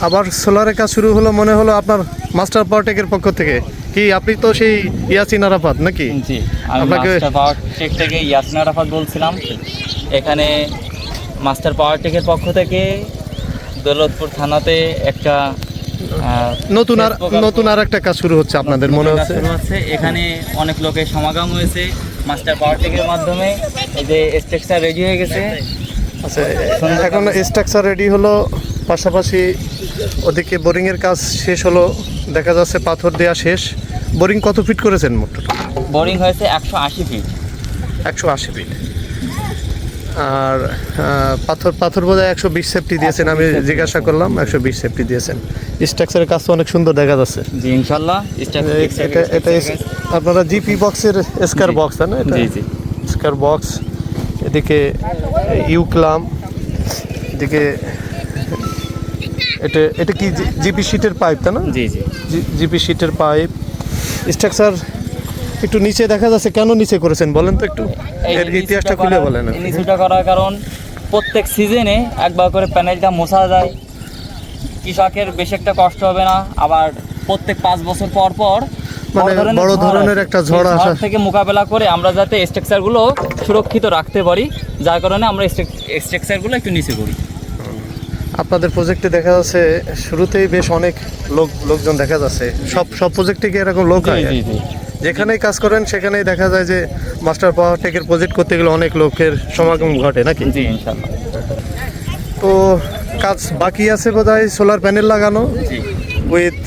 আবার সোলারের কাজ শুরু হলো মনে হলো আপনার মাস্টার পাওয়ারটেকের পক্ষ থেকে। কি আপনি তো সেই ইয়াসিন আরাফাত নাকি? জি আমি আপনাকে- মাস্টার পাওয়ার থেকে ইয়াসিন আরাফাত বলছিলাম। এখানে মাস্টার পাওয়ার টেকের পক্ষ থেকে দৌলতপুর থানাতে একটা নতুন আর নতুন আর একটা কাজ শুরু হচ্ছে আপনাদের মনে হচ্ছে? এখানে অনেক লোকের সমাগম হয়েছে মাস্টার পাওয়ার টেকের মাধ্যমে। এই যে স্ট্রাকচার রেডি হয়ে গেছে। আচ্ছা এখন স্ট্রাকচার রেডি হলো পাশাপাশি ওদিকে বোরিংয়ের কাজ শেষ হলো দেখা যাচ্ছে পাথর দেওয়া শেষ। বোরিং কত ফিট করেছেন মোট বোরিং হয়েছে একশো আশি ফিট। একশো আশি ফিট। আর পাথর পাথর বোধহয় একশো বিশ সেফটি দিয়েছেন আমি জিজ্ঞাসা করলাম একশো বিশ সেফটি দিয়েছেন। স্ট্রাকচারের কাজ তো অনেক সুন্দর দেখা যাচ্ছে। জি ইনশাল্লাহ এটা এটা আপনারা জিপি বক্সের স্কার বক্স তাই না জি জি। স্কার বক্স এদিকে ইউক্লাম এদিকে এটা এটা কি জিপি শিটের পাইপ তাই না? জি জি। জিপি শিটের পাইপ স্ট্রাকচার একটু নিচে দেখা যাচ্ছে কেন নিচে করেছেন বলেন তো একটু? এর ইতিহাসটা খুলে বলেন নিচুটা করার কারণ প্রত্যেক সিজনে একবার করে প্যানেলটা মোছা যায়। কৃষকের বেশি একটা কষ্ট হবে না আবার প্রত্যেক পাঁচ বছর পর পর মানে বড় ধরনের একটা ঝড় আসা- থেকে মোকাবেলা করে আমরা যাতে স্ট্রাকচারগুলো সুরক্ষিত রাখতে পারি যার কারণে আমরা স্ট্রাকচারগুলো একটু নিচে করি। আপনাদের প্রজেক্টে দেখা যাচ্ছে শুরুতেই বেশ অনেক লোক লোকজন দেখা যাচ্ছে। সব সব প্রজেক্টে কি এরকম লোক হয়? যেখানেই কাজ করেন সেখানেই দেখা যায় যে মাস্টার পাওয়ার টেকের প্রজেক্ট করতে গেলে অনেক লোকের সমাগম ঘটে নাকি? জি তো কাজ বাকি আছে বোধহয় সোলার প্যানেল লাগানো। উইথ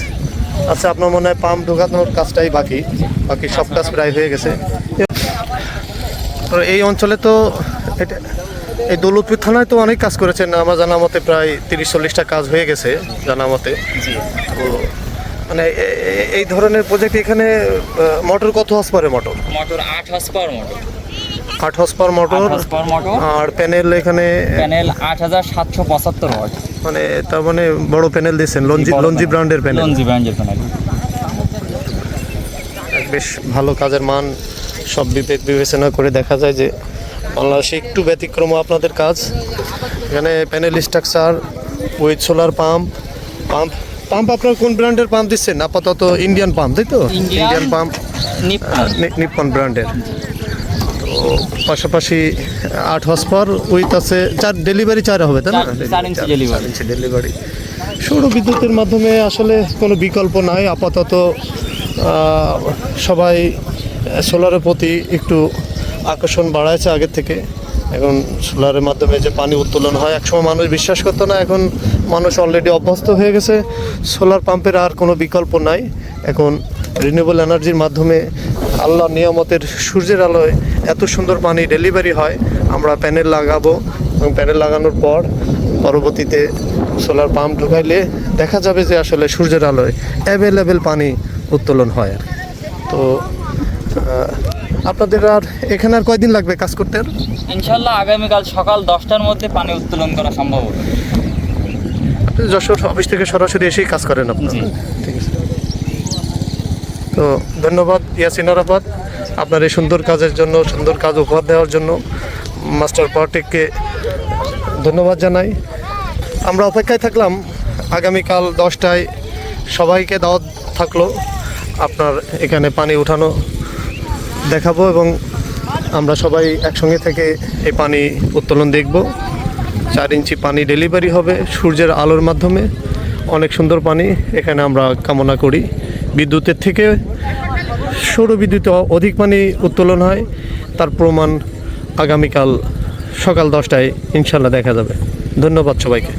আচ্ছা আপনার মনে হয় পাম্প ঢোকানোর কাজটাই বাকি। বাকি সব কাজ প্রায় হয়ে গেছে। তো এই অঞ্চলে তো এটা এই দৌলতপুর থানায় তো অনেক কাজ করেছেন আমার জানা মতে প্রায় তিরিশ চল্লিশটা কাজ হয়ে গেছে জানা মতে। তো মানে এই ধরনের প্রজেক্ট এখানে মোটর কত হস পারে মোটর মোটর আট হর্স পাওয়ার মোটর আট হস পাওয়ার মোটর আর প্যানেল এখানে প্যানেল আট হাজার সাতশো পঁচাত্তর ওয়াট মানে তার মানে বড় প্যানেল দিয়েছেন লঞ্জি লঞ্জি ব্র্যান্ডের প্যানেল লঞ্জি ব্র্যান্ডের প্যানেল বেশ ভালো কাজের মান সব বিবেক বিবেচনা করে দেখা যায় যে বাংলাদেশে একটু ব্যতিক্রম আপনাদের কাজ। এখানে panel structure with solar pump pump pump আপনার কোন ব্র্যান্ডের পাম্প দিচ্ছেন? আপাতত ইন্ডিয়ান পাম্প তাই তো? ইন্ডিয়ান পাম্প নিপ্পন ব্র্যান্ডের তো পাশাপাশি আট হর্স পাওয়ার উইথ আছে চার ডেলিভারি চার হবে তাই না? ডেলিভারি সৌর বিদ্যুতের মাধ্যমে আসলে কোনো বিকল্প নাই আপাতত সবাই সোলারের প্রতি একটু আকর্ষণ বাড়াইছে আগের থেকে। এখন সোলারের মাধ্যমে যে পানি উত্তোলন হয়, একসময় মানুষ বিশ্বাস করতো না, এখন মানুষ অলরেডি অভ্যস্ত হয়ে গেছে। সোলার পাম্পের আর কোনো বিকল্প নাই। এখন রিনিউয়েবল এনার্জির মাধ্যমে আল্লাহ নিয়ামতের সূর্যের আলোয় এত সুন্দর পানি ডেলিভারি হয়, আমরা প্যানেল লাগাবো। এবং প্যানেল লাগানোর পর পরবর্তীতে সোলার পাম্প ঢুকাইলে দেখা যাবে যে আসলে সূর্যের আলোয় অ্যাভেলেবেল পানি উত্তোলন হয় তো আপনাদের আর এখানে আর কয়দিন লাগবে কাজ করতে? ইনশাল্লাহ আগামীকাল সকাল দশটার মধ্যে পানি উত্তোলন করা সম্ভব হবে। যশোর অফিস থেকে সরাসরি এসেই কাজ করেন আপনারা? ঠিক আছে। তো ধন্যবাদ ইয়াসিন আরাফাত আপনার এই সুন্দর কাজের জন্য সুন্দর কাজ উপহার দেওয়ার জন্য মাস্টার পার্টিককে ধন্যবাদ জানাই। আমরা অপেক্ষায় থাকলাম আগামীকাল দশটায় সবাইকে দাওয়াত থাকল আপনার এখানে পানি উঠানো। দেখাবো এবং আমরা সবাই একসঙ্গে থেকে এই পানি উত্তোলন দেখব। চার ইঞ্চি পানি ডেলিভারি হবে সূর্যের আলোর মাধ্যমে। অনেক সুন্দর পানি এখানে আমরা কামনা করি। বিদ্যুতের থেকে সৌর বিদ্যুতে অধিক পানি উত্তোলন হয়। তার প্রমাণ আগামীকাল সকাল দশটায় ইনশাল্লাহ দেখা যাবে। ধন্যবাদ সবাইকে।